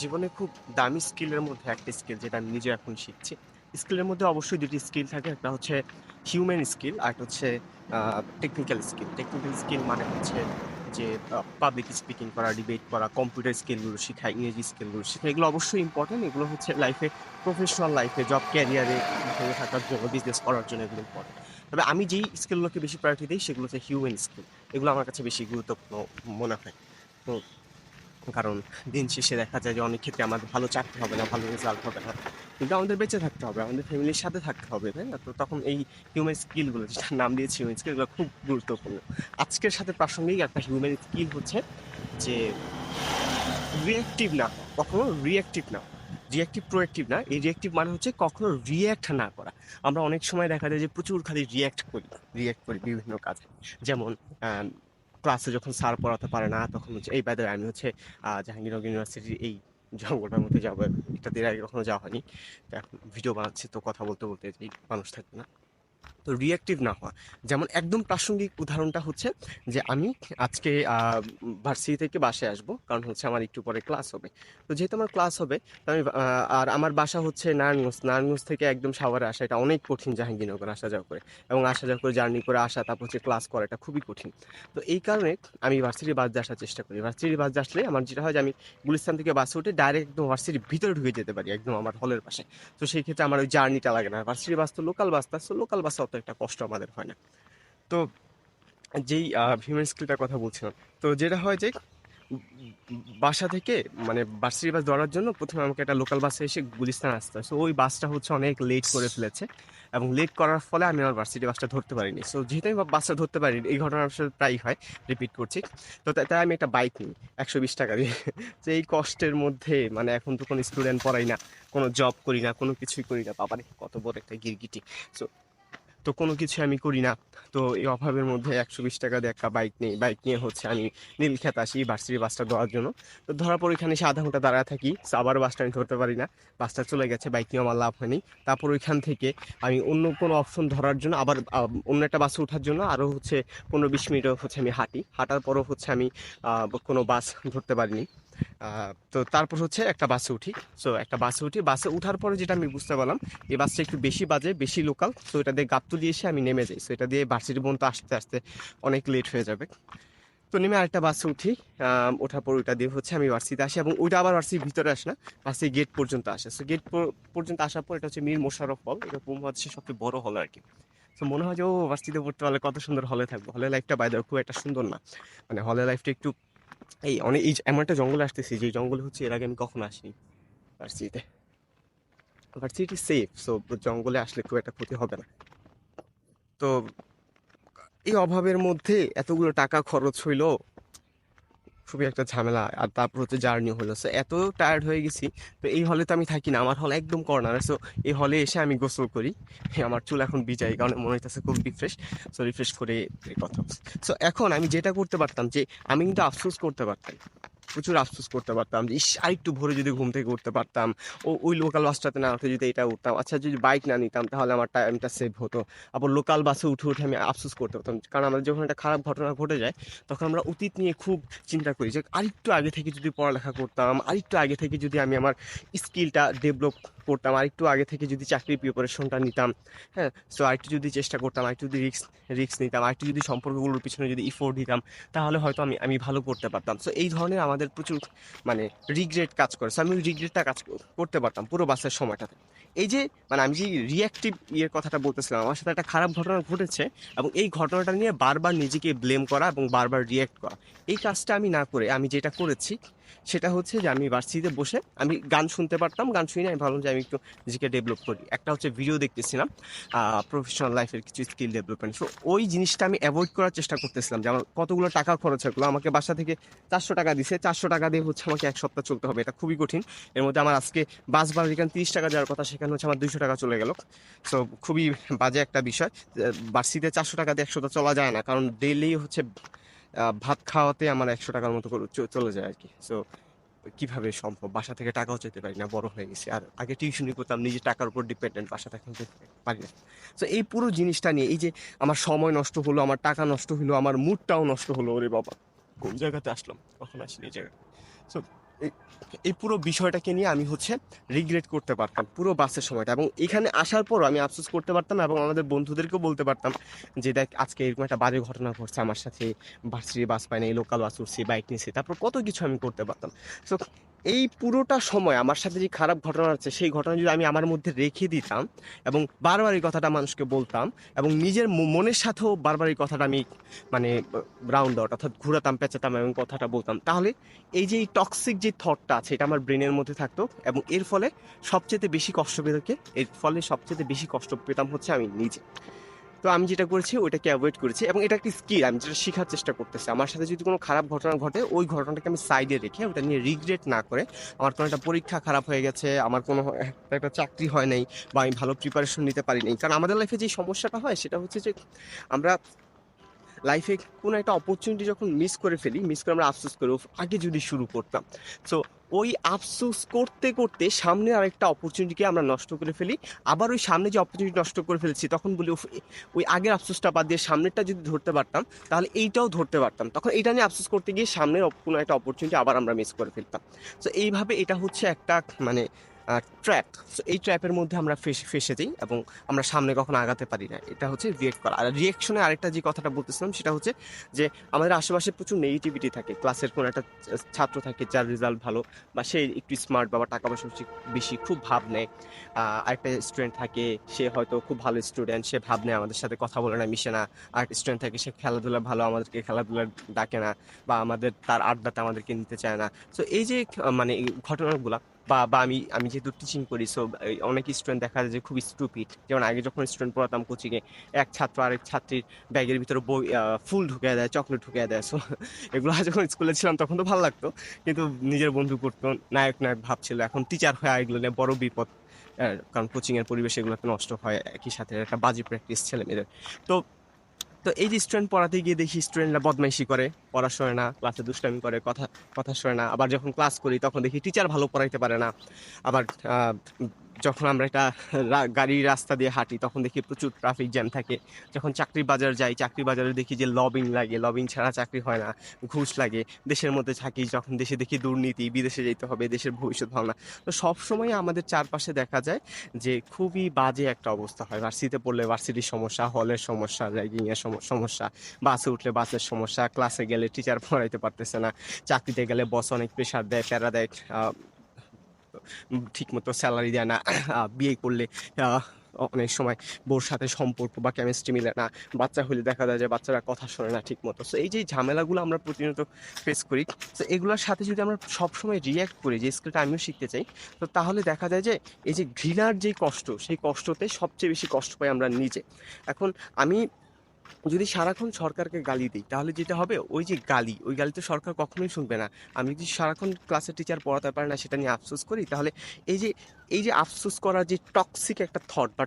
জীবনে খুব দামি স্কিলের মধ্যে একটা স্কিল যেটা আমি নিজে এখন শিখছি। স্কিলের মধ্যে অবশ্যই দুটি স্কিল থাকে, একটা হচ্ছে হিউম্যান স্কিল আর একটা হচ্ছে টেকনিক্যাল স্কিল টেকনিক্যাল স্কিল মানে হচ্ছে যে পাবলিক স্পিকিং করা ডিবেট করা কম্পিউটার স্কিলগুলো শেখা, ইংরেজি স্কিলগুলো শেখা, এগুলো অবশ্যই ইম্পর্টেন্ট এগুলো হচ্ছে লাইফে প্রফেশনাল লাইফে জব ক্যারিয়ারে ভালো থাকার জন্য বিজনেস করার জন্য এগুলো ইম্পর্টেন্ট তবে আমি যেই স্কিলগুলোকে বেশি প্রায়োরিটি দিই সেগুলো হচ্ছে হিউম্যান স্কিল এগুলো আমার কাছে বেশি গুরুত্বপূর্ণ মনে হয়। তো কারণ দিন শেষে দেখা যায় যে অনেক ক্ষেত্রে আমাদের ভালো চাকরি হবে না, ভালো রেজাল্ট হবে না। কিন্তু আমাদের বেঁচে থাকতে হবে, আমাদের ফ্যামিলির সাথে থাকতে হবে, তাই না? তো তখন এই হিউম্যান স্কিলগুলো যেটা নাম দিয়েছি হিউম্যান স্কিলগুলো খুব গুরুত্বপূর্ণ। আজকের সাথে প্রাসঙ্গিক একটা হিউম্যান স্কিল হচ্ছে যে রিয়েক্টিভ না, কখনো রিয়েক্টিভ না রিয়েক্টিভ প্রোয়েক্টিভ না। এই রিয়েক্টিভ মানে হচ্ছে কখনো রিয়্যাক্ট না করা। আমরা অনেক সময় দেখা যায় যে প্রচুর খালি রিয়্যাক্ট করি রিয়্যাক্ট করি বিভিন্ন কাজে। যেমন ক্লাসে যখন স্যার পড়াতে পারে না, তখন হচ্ছে, এই বাইদে আমি হচ্ছে জাহাঙ্গীরনগর ইউনিভার্সিটির এই জঙ্গলটার মধ্যে যাব। এটা আগে কখনো যাওয়া হয়নি। এখন ভিডিও বানাচ্ছি, তো কথা বলতে বলতে এই মানুষ থাকবে না। তো রিয়াক্টিভ না হওয়া। যেমন একদম প্রাসঙ্গিক উদাহরণটা হচ্ছে যে আমি আজকে ভার্সিটি থেকে বাসায় আসব, কারণ হচ্ছে আমার একটু পরে ক্লাস হবে। তো যেহেতু আমার ক্লাস হবে আমি আর আমার বাসা হচ্ছে নারায়ণগঞ্জ নারায়ণগঞ্জ থেকে একদম সাভারে আসা, এটা অনেক কঠিন জাহাঙ্গীরনগর আসা যাওয়া করে। এবং আসা যাওয়া করে জার্নি করে আসা, তারপর হচ্ছে ক্লাস করা এটা খুবই কঠিন। তো এই কারণে আমি ভার্সিটি বাস আসার চেষ্টা করি। ভার্সিটি বাস আসলে আমার যেটা হয় যে আমি গুলিস্তান থেকে বাসে উঠে ডাইরেক্ট একদম ভার্সিটির ভিতরে ঢুকে যেতে পারি, একদম আমার হলের পাশে। তো সেই ক্ষেত্রে আমার ওই জার্নিটা লাগে না। ভার্সিটি বাস তো লোকাল বাস তো লোকাল বাসে অত একটা কষ্ট আমাদের হয় না। তো যেই হিউম্যান স্কিলটার কথা বলছিলাম, তো যেটা হয় যে, বাসা থেকে মানে ভার্সিটি বাস ধরার জন্য প্রথমে আমাকে একটা লোকাল বাসে এসে গুলিস্তান আসতে হয়। সো ওই বাসটা হচ্ছে অনেক লেট করে ফেলেছে এবং লেট করার ফলে আমি আমার ভার্সিটি বাসটা ধরতে পারিনি। সো যেহেতু আমি বাসটা ধরতে পারিনি, এই ঘটনা আসলে প্রায়ই হয় রিপিট করছি। তো তাই আমি একটা বাইক নিই, একশো বিশ টাকা দিয়ে। তো এই কষ্টের মধ্যে মানে এখন তো কোনো স্টুডেন্ট পড়াই না, কোনো জব করি না, কোনো কিছুই করি না, বাবারে, কত বড় একটা গিরগিটি। সো তো কোনো কিছু আমি করি না। তো এই অভাবের মধ্যে একশো বিশ টাকা দিয়ে একটা বাইক নিই। বাইক নিয়ে হচ্ছে আমি নীলক্ষেত আসি ভার্সিটি বাসটা ধরার জন্য। তো ধরার পর ওইখানে এসে আধা ঘণ্টা দাঁড়ায় থাকি। আবার বাসটা আমি ধরতে পারি না। বাসটা চলে গেছে বাইক নিয়ে আমার লাভ হয়নি। তারপর ওইখান থেকে আমি অন্য কোনো অপশন ধরার জন্য আবার অন্য একটা বাসে ওঠার জন্য আরও হচ্ছে পনেরো বিশ মিনিটও হচ্ছে আমি হাঁটি। হাঁটার পরও হচ্ছে আমি কোনো বাস ধরতে পারিনি। তো তারপর হচ্ছে একটা বাসে উঠি। সো একটা বাসে উঠি। বাসে উঠার পরে যেটা আমি বুঝতে পারলাম এই বাসটা একটু বেশি বাজে, বেশি লোকাল সো এটা দিয়ে গাবতলি এসে আমি নেমে যাই। সো এটা দিয়ে ভার্সিটি পর্যন্ত আসতে আসতে অনেক লেট হয়ে যাবে। তো নেমে আরেকটা বাসে উঠি। ওঠার পর ওইটা দিয়ে হচ্ছে আমি ভার্সিটিতে আসি এবং ওইটা আবার ভার্সিটির ভিতরে আসে না ভার্সিটি গেট পর্যন্ত আসে। সো গেট পর্যন্ত আসার পর এটা হচ্ছে মীর মোশারফ হল এটা বাংলাদেশের সবচেয়ে বড় হল আর কি তো মনে হয় যে, ও ভার্সিটিতে পড়তে পারলে কত সুন্দর হলে থাকব। হলে লাইফটা বাইরে খুব একটা সুন্দর না। মানে হলের লাইফটা একটু এই অনেক, এই এমন একটা জঙ্গলে আসতেছি, যে জঙ্গল হচ্ছে এর আগে আমি কখনো আসিনি ভার্সিটিতে ভার্সিটি সেফ সো জঙ্গলে আসলে খুব একটা ক্ষতি হবে না। তো এই অভাবের মধ্যে এতগুলো টাকা খরচ হইল খুবই একটা ঝামেলা আর তারপর হচ্ছে জার্নি হলো। সো এত টায়ার্ড হয়ে গেছি, তো এই হলে তো আমি থাকি না, আমার হল একদম কর্নার সো এই হলে এসে আমি গোসল করি আমার চুল এখন বিজায় কারণ মনে হইতেছে খুব রিফ্রেশ সো রিফ্রেশ করে কথা সো এখন আমি যেটা করতে পারতাম যে, আমি কিন্তু আফসোস করতে পারতাম। প্রচুর আফসোস করতে পারতাম যে, ইস, আরেকটু ভোরে যদি ঘুম থেকে উঠতে পারতাম। ও, ওই লোকাল বাসটাতে না উঠে যদি এটা উঠতাম। আচ্ছা যদি বাইক না নিতাম, তাহলে আমার টাইমটা সেভ হতো। আবার লোকাল বাসে উঠে উঠে আমি আফসোস করতে পারতাম। কারণ আমাদের যখন একটা খারাপ ঘটনা ঘটে যায়, তখন আমরা অতীত নিয়ে খুব চিন্তা করি যে, আরেকটু আগে থেকে যদি পড়ালেখা করতাম, আরেকটু আগে থেকে যদি আমি আমার স্কিলটা ডেভেলপ করতাম আরেকটু আগে থেকে যদি চাকরির প্রিপারেশনটা নিতাম হ্যাঁ? সো আরেকটু যদি চেষ্টা করতাম আরেকটু যদি রিস্ক রিস্ক নিতাম আরেকটু যদি সম্পর্কগুলোর পিছনে যদি ইফোর্ট দিতাম তাহলে হয়তো আমি আমি ভালো করতে পারতাম। সো এই ধরনের আমাদের প্রচুর মানে রিগ্রেট কাজ করে। সো আমি রিগ্রেটটা কাজ করতে পারতাম পুরো বাসের সময়টাতে। এই যে মানে আমি যে রিয়াক্টিভ ইয়ের কথাটা বলতেছিলাম, আমার সাথে একটা খারাপ ঘটনা ঘটেছে এবং এই ঘটনাটা নিয়ে বারবার নিজেকে ব্লেম করা এবং বারবার রিয়াক্ট করা। এই কাজটা আমি না করে, আমি যেটা করেছি সেটা হচ্ছে যে আমি ভার্সিটিতে বসে আমি গান শুনতে পারতাম, গান শুনে আমি ভাবলাম যে আমি একটু নিজেকে ডেভেলপ করি। একটা হচ্ছে ভিডিও দেখতেছিলাম প্রফেশনাল লাইফের কিছু স্কিল ডেভেলপমেন্ট সো ওই জিনিসটা আমি অ্যাভয়েড করার চেষ্টা করতেছিলাম যে আমার কতগুলো টাকা খরচ হলো, আমাকে বাসা থেকে চারশো টাকা দিছে, চারশো টাকা দিয়ে হচ্ছে আমাকে এক সপ্তাহ চলতে হবে, এটা খুবই কঠিন। এর মধ্যে আমার আজকে বাস ভাড়া যেখানে তিরিশ টাকা যাওয়ার কথা, সেখানে হচ্ছে আমার দুইশো টাকা চলে গেল। সো খুবই বাজে একটা বিষয় বার্সিতে চারশো টাকা দিয়ে একশোটা চলা যায় না, কারণ ডেইলি হচ্ছে ভাত খাওয়াতে আমার একশো টাকার মতো করে চলে যায় আর কি সো কীভাবে সম্ভব? বাসা থেকে টাকাও যেতে পারি না, বড় হয়ে গেছে। আর আগে টিউশনি করতাম নিজে টাকার উপর ডিপেন্ডেন্ট বাসা থেকে পারি না। সো এই পুরো জিনিসটা নিয়ে, এই যে আমার সময় নষ্ট হলো, আমার টাকা নষ্ট হলো, আমার মুডটাও নষ্ট হলো, ওরে বাবা। কোন জায়গাতে আসলাম? কখন আসিনি এই জায়গা সো এই- পুরো বিষয়টাকে নিয়ে আমি হচ্ছে রিগ্রেট করতে পারতাম পুরো বাসের সময়টা এবং এখানে আসার পরও আমি আফসোস করতে পারতাম এবং আমাদের বন্ধুদেরকেও বলতে পারতাম যে, দেখ, আজকে এরকম একটা বাজে ঘটনা ঘটছে আমার সাথে ভার্সিটি বাস পাই লোকাল বাস উঠছি বাইক নিয়েছি তারপর কত কিছু আমি করতে পারতাম। সো এই পুরোটা সময় আমার সাথে যে খারাপ ঘটনা আছে, সেই ঘটনা যদি আমি আমার মধ্যে রেখে দিতাম এবং বারবার এই কথাটা মানুষকে বলতাম এবং নিজের মনের সাথেও বারবার এই কথাটা আমি মানে রাউন্ড আউট অর্থাৎ ঘুরাতাম, পেঁচাতাম এবং কথাটা বলতাম, তাহলে এই যে এই টক্সিক যে থটটা আছে, এটা আমার ব্রেনের মধ্যে থাকতো এবং এর ফলে সবচেয়ে বেশি কষ্ট পেতে এর ফলে সবচেয়ে বেশি কষ্ট পেতাম হচ্ছে আমি নিজে। তো আমি যেটা করেছি, ওইটাকে অ্যাভয়েড করেছি এবং এটা একটা স্কিল আমি যেটা শেখার চেষ্টা করতেছি। আমার সাথে যদি কোনো খারাপ ঘটনা ঘটে, ওই ঘটনাটাকে আমি সাইডে রেখে ওটা নিয়ে রিগ্রেট না করে আমার কোনো একটা পরীক্ষা খারাপ হয়ে গেছে, আমার কোনো একটা- চাকরি হয় নাই বা আমি ভালো প্রিপারেশন নিতে পারি নাই। কারণ আমাদের লাইফে যে সমস্যাটা হয়, সেটা হচ্ছে যে আমরা লাইফে কোনো একটা অপরচুনিটি যখন মিস করে ফেলি মিস করে আমরা আফসোস করি আগে যদি শুরু করতাম। সো ওই আফসোস করতে করতে সামনে আরেকটা অপরচুনিটিকে আমরা নষ্ট করে ফেলি। আবার ওই সামনে যে অপরচুনিটি নষ্ট করে ফেলছি, তখন বলি ওই আগের আফসোসটা বাদ দিয়ে সামনেরটা যদি ধরতে পারতাম, তাহলে এইটাও ধরতে পারতাম। তখন এটা নিয়ে আফসোস করতে গিয়ে সামনের কোনো একটা অপরচুনিটি আবার আমরা মিস করে ফেলতাম। তো এইভাবে এটা হচ্ছে একটা মানে ট্র্যাপ সো এই ট্র্যাপের মধ্যে আমরা ফেসে ফেসে যাই এবং আমরা সামনে কখনো আগাতে পারি না। এটা হচ্ছে রিয়েক্ট করা। আর রিয়েকশনে আরেকটা যে কথাটা বলতেছিলাম, সেটা হচ্ছে যে আমাদের আশেপাশে প্রচুর নেগেটিভিটি থাকে। ক্লাসের কোনো একটা ছাত্র থাকে যার রেজাল্ট ভালো বা সে একটু স্মার্ট বা টাকা পয়সা বেশি- খুব ভাব নেয়। আরেকটা স্টুডেন্ট থাকে, সে হয়তো খুব ভালো স্টুডেন্ট সে ভাব নেয়, আমাদের সাথে কথা বলে না, মিশে না। আরেকটা স্টুডেন্ট থাকে, সে খেলাধুলা ভালো, আমাদেরকে খেলাধুলা ডাকে না বা আমাদের, তার আড্ডাতে আমাদেরকে নিতে চায় না। সো এই যে মানে ঘটনাগুলা বা বা আমি আমি যেহেতু টিচিং করি সো অনেক স্টুডেন্ট দেখা যায় যে খুব স্টুপিড যেমন আগে যখন স্টুডেন্ট পড়াতাম কোচিংয়ে এক ছাত্র আরেক ছাত্রীর ব্যাগের ভিতরে বই ফুল ঢুকিয়ে দেয় চকলেট ঢুকিয়ে দেয় সো এগুলো যখন স্কুলে ছিলাম তখন তো ভালো লাগতো। কিন্তু নিজের বন্ধু করতো, নায়ক নায়ক ভাবছিল, এখন টিচার হয়ে এগুলো নিয়ে বড় বিপদ। কারণ কোচিংয়ের পরিবেশ এগুলো নষ্ট হয়, একই সাথে একটা বাজি প্র্যাকটিস ছেলে মেয়েদের তো তো এই যে স্টুডেন্ট পড়াতে গিয়ে দেখি স্টুডেন্টরা বদমাইশি করে, পড়া শোনে না ক্লাসে দুষ্টামি করে, কথা কথা শোনে না। আবার যখন ক্লাস করি, তখন দেখি টিচার ভালো পড়াইতে পারে না। আবার যখন আমরা একটা গাড়ির রাস্তা দিয়ে হাঁটি, তখন দেখি প্রচুর ট্রাফিক জ্যাম থাকে। যখন চাকরি বাজার যাই, চাকরি বাজারে দেখি যে লবিং লাগে লবিং ছাড়া চাকরি হয় না, ঘুষ লাগে। দেশের মধ্যে থাকি, যখন দেশে দেখি দুর্নীতি, বিদেশে যেতে হবে, দেশের ভবিষ্যৎ ভাবনা। তো সবসময় আমাদের চারপাশে দেখা যায় যে খুবই বাজে একটা অবস্থা হয়। ভার্সিটিতে পড়লে ভার্সিটির সমস্যা হলের সমস্যা র্যাগিংয়ের সম- সমস্যা। বাসে উঠলে বাসের সমস্যা ক্লাসে গেলে টিচার পড়াইতে পারতেছে না। চাকরিতে গেলে বস অনেক প্রেশার দেয়, প্যারা দেয় আহ, ঠিক মতো স্যালারি দেয় না বিয়ে করলে অনেক সময় বোর সাথে সম্পর্ক বা কেমিস্ট্রি মিলে না বাচ্চা হলে দেখা যায় যে বাচ্চারা কথা শোনে না ঠিক মতো সো এই যে ঝামেলাগুলো আমরা প্রতিনিয়ত ফেস করি তো এগুলোর সাথে যদি আমরা সবসময় রিয়্যাক্ট করি যে স্কিলটা আমিও শিখতে চাই তো তাহলে দেখা যায় যে এই যে ঘৃণার যে কষ্ট সেই কষ্টতে সবচেয়ে বেশি কষ্ট পাই আমরা নিজে। এখন আমি যদি সারাক্ষণ সরকারকে গালি দিই, তাহলে যেটা হবে? ওই যে গালি, ওই গালি তো সরকার কখনোই শুনবে না। আমি যদি সারাক্ষণ ক্লাসের টিচার পড়াতে পারে না, সেটা নিয়ে আফসোস করি, তাহলে এই যে এই যে আফসোস করার যে টক্সিক একটা থট বা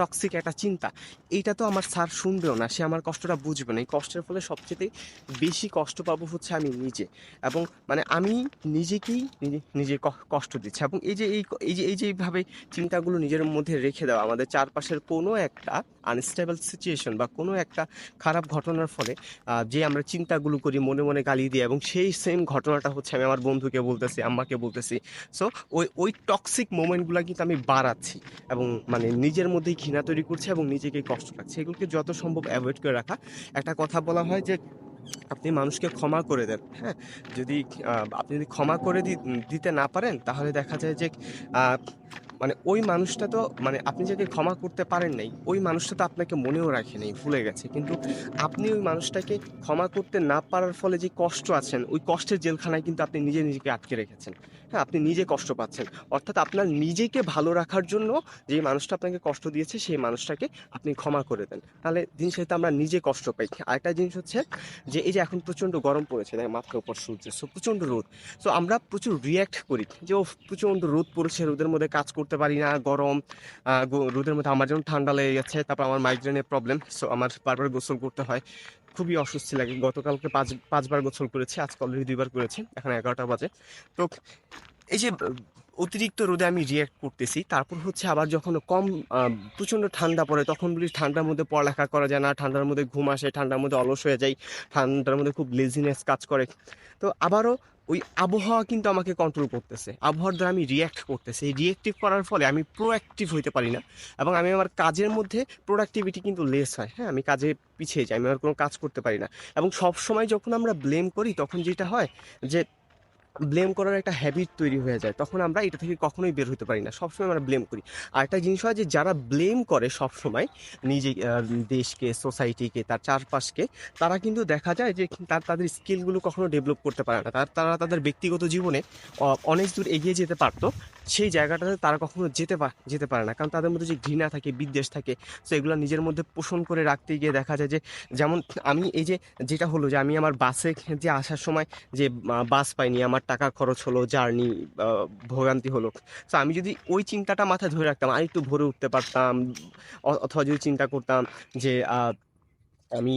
টক্সিক একটা চিন্তা, এইটা তো আমার স্যার শুনবেও না, সে আমার কষ্টটা বুঝবে না। এই কষ্টের ফলে সবচেয়ে বেশি কষ্ট পাবো হচ্ছে আমি নিজে। এবং মানে আমি নিজেকেই নিজে কষ্ট দিচ্ছি। এবং এই যে, এই এই যে এই যে এইভাবে চিন্তাগুলো নিজের মধ্যে রেখে দেওয়া, আমাদের চারপাশের কোনো একটা আনস্টেবল সিচুয়েশন বা কোনো একটা খারাপ ঘটনার ফলে যে আমরা চিন্তাগুলো করি, মনে মনে গালি দিই এবং সেই সেম ঘটনাটা হচ্ছে আমি আমার বন্ধুকে বলতেছি, আম্মাকে বলতেছি। সো ওই ওই টক্সিক মোমেন্টগুলো কিন্তু আমি বাড়াচ্ছি এবং মানে নিজের মধ্যেই ঘৃণা তৈরি করছি এবং নিজেকেই কষ্ট লাগছে এগুলোকে যত সম্ভব অ্যাভয়েড করে রাখা। একটা কথা বলা হয় যে, আপনি মানুষকে ক্ষমা করে দেন হ্যাঁ? যদি আপনি যদি ক্ষমা করে দিতে না পারেন, তাহলে দেখা যায় যে মানে ওই মানুষটা তো মানে আপনি যাকে ক্ষমা করতে পারেন নাই, ওই মানুষটা তো আপনাকে মনেও রাখে নেই, ভুলে গেছে। কিন্তু আপনি ওই মানুষটাকে ক্ষমা করতে না পারার ফলে যে কষ্ট আছেন, ওই কষ্টের জেলখানায় কিন্তু আপনি নিজে নিজেকে আটকে রেখেছেন। হ্যাঁ আপনি নিজে কষ্ট পাচ্ছেন। অর্থাৎ আপনার নিজেকে ভালো রাখার জন্য যে মানুষটা আপনাকে কষ্ট দিয়েছে, সেই মানুষটাকে আপনি ক্ষমা করে দেন। তাহলে দিন শেষে আমরা নিজে কষ্ট পাই। আরেকটা জিনিস হচ্ছে যে, এই যে এখন প্রচণ্ড গরম পড়েছে, দেখ মাথার উপর সূর্য সো প্রচণ্ড রোদ। সো আমরা প্রচুর রিয়্যাক্ট করি যে ও প্রচণ্ড রোদ পড়েছে, রোদের মধ্যে কাজ করতে পারি না, গরম রোদের মধ্যে আমার যেমন ঠান্ডা লেগে গেছে, তারপর আমার মাইগ্রেনের প্রবলেম সো আমার বারবার গোসল করতে হয়। খুবই অস্বস্তি লাগে। গতকালকে পাঁচ, পাঁচবার গোসল করেছি, আজকে অলরেডি দুইবার করেছি, এখন এগারোটা বাজে। তো এই যে, অতিরিক্ত রোদে আমি রিয়্যাক্ট করতেছি, তারপর হচ্ছে আবার যখন কম প্রচণ্ড ঠান্ডা পড়ে, তখন বলি ঠান্ডার মধ্যে পড়ালেখা করা যায় না, ঠান্ডার মধ্যে ঘুম আসে, ঠান্ডার মধ্যে অলস হয়ে যায় ঠান্ডার মধ্যে খুব লেজিনেস কাজ করে। তো আবারও ওই আবহাওয়া কিন্তু আমাকে কন্ট্রোল করতেছে। আবহাওয়ার দ্বারা আমি রিয়্যাক্ট করতেছে। এই রিয়েক্টিভ করার ফলে আমি প্রোঅ্যাক্টিভ হইতে পারি না এবং আমি আমার কাজের মধ্যে প্রোডাক্টিভিটি কিন্তু লেস হয়। হ্যাঁ আমি কাজে পিছিয়ে যাই, আমি আমার কোনো কাজ করতে পারি না। এবং সব সময় যখন আমরা ব্লেম করি, তখন যেটা হয় যে ব্লেম করার একটা হ্যাবিট তৈরি হয়ে যায়, তখন আমরা এটা থেকে কখনোই বের হতে পারি না, সবসময় আমরা ব্লেম করি। আর একটা জিনিস হয় যে, যারা ব্লেম করে সবসময় নিজে দেশকে সোসাইটিকে তার চারপাশকে, তারা কিন্তু দেখা যায় যে তার তাদের স্কিলগুলো কখনো ডেভেলপ করতে পারে না। তার, তারা তাদের ব্যক্তিগত জীবনে অনেক দূর এগিয়ে যেতে পারতো, সেই জায়গাটাতে তারা কখনো যেতে যেতে পারে না। কারণ তাদের মধ্যে যে ঘৃণা থাকে, বিদ্বেষ থাকে, সো এগুলো নিজের মধ্যে পোষণ করে রাখতে গিয়ে দেখা যায় যে, যেমন আমি এই যে, যেটা হলো যে, আমি আমার বাসে যে আসার সময় যে বাস পাইনি, আমার টাকা খরচ হলো জার্নি ভোগান্তি হলো। তো আমি যদি ওই চিন্তাটা মাথায় ধরে রাখতাম, আর একটু ভরে উঠতে পারতাম অথবা যদি চিন্তা করতাম যে আমি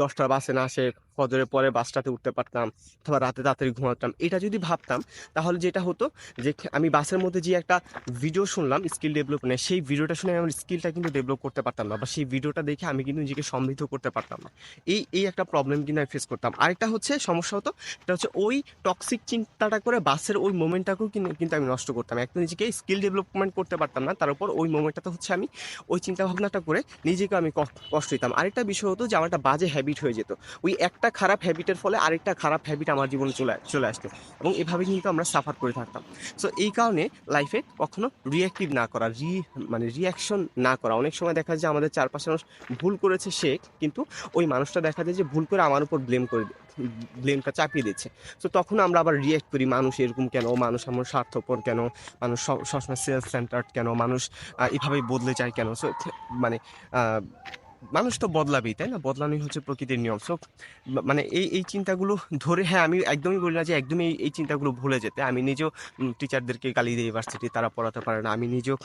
দশটা বাসে না আসে ফজরের পরে বাসটাতে উঠতে পারতাম অথবা রাতে তাড়াতাড়ি ঘুমাতাম। এটা যদি ভাবতাম, তাহলে যেটা হতো যে, আমি বাসের মধ্যে যে একটা ভিডিও শুনলাম স্কিল ডেভেলপমেন্ট সেই ভিডিওটা শুনে আমার স্কিলটা কিন্তু ডেভেলপ করতে পারতাম না বা সেই ভিডিওটা দেখে আমি কিন্তু নিজেকে সমৃদ্ধ করতে পারতাম না। এই এই একটা প্রবলেম কিন্তু আমি ফেস করতাম। আরেকটা হচ্ছে, সমস্যা হতো এটা হচ্ছে ওই টক্সিক চিন্তাটা করে বাসের ওই মোমেন্টটাকেও কিন্তু কিন্তু আমি নষ্ট করতাম। একটা নিজেকে স্কিল ডেভেলপমেন্ট করতে পারতাম না, তার উপর ওই মোমেন্টটাতে হচ্ছে আমি ওই চিন্তাভাবনাটা করে নিজেকে আমি কষ্ট দিতাম। আরেকটা বিষয় হতো যে, আমার একটা বাজে হ্যাবিট হয়ে যেত। ওই একটা খারাপ হ্যাবিটের ফলে আরেকটা খারাপ হ্যাবিট আমার জীবনে চলে চলে আসতো এবং এভাবে কিন্তু আমরা সাফার করে থাকতাম। সো এই কারণে লাইফে কখনো রিয়াক্টিভ না করা রি মানে রিয়াকশন না করা। অনেক সময় দেখা যায় আমাদের চারপাশে মানুষ ভুল করেছে সে, কিন্তু ওই মানুষটা দেখা যায় যে ভুল করে আমার উপর ব্লেম করে ব্লেমটা চাপিয়ে দিচ্ছে। সো তখন আমরা আবার রিয়াক্ট করি, মানুষ এরকম কেন? মানুষ আমার স্বার্থপর কেন? মানুষ সব- সবসময় সেলফ সেন্টার্ড কেন? মানুষ এভাবেই বদলে যায় কেন? সো মানে মানুষ তো বদলাবেই, তাই না? বদলানোই হচ্ছে প্রকৃতির নিয়ম। সো মানে এই এই চিন্তাগুলো ধরে হ্যাঁ আমি একদমই বলি না যে একদমই এই চিন্তাগুলো ভুলে যেতে। আমি নিজেও টিচারদেরকে গালি দিই ইউনিভার্সিটি তারা পড়াতে পারে না। আমি নিজেও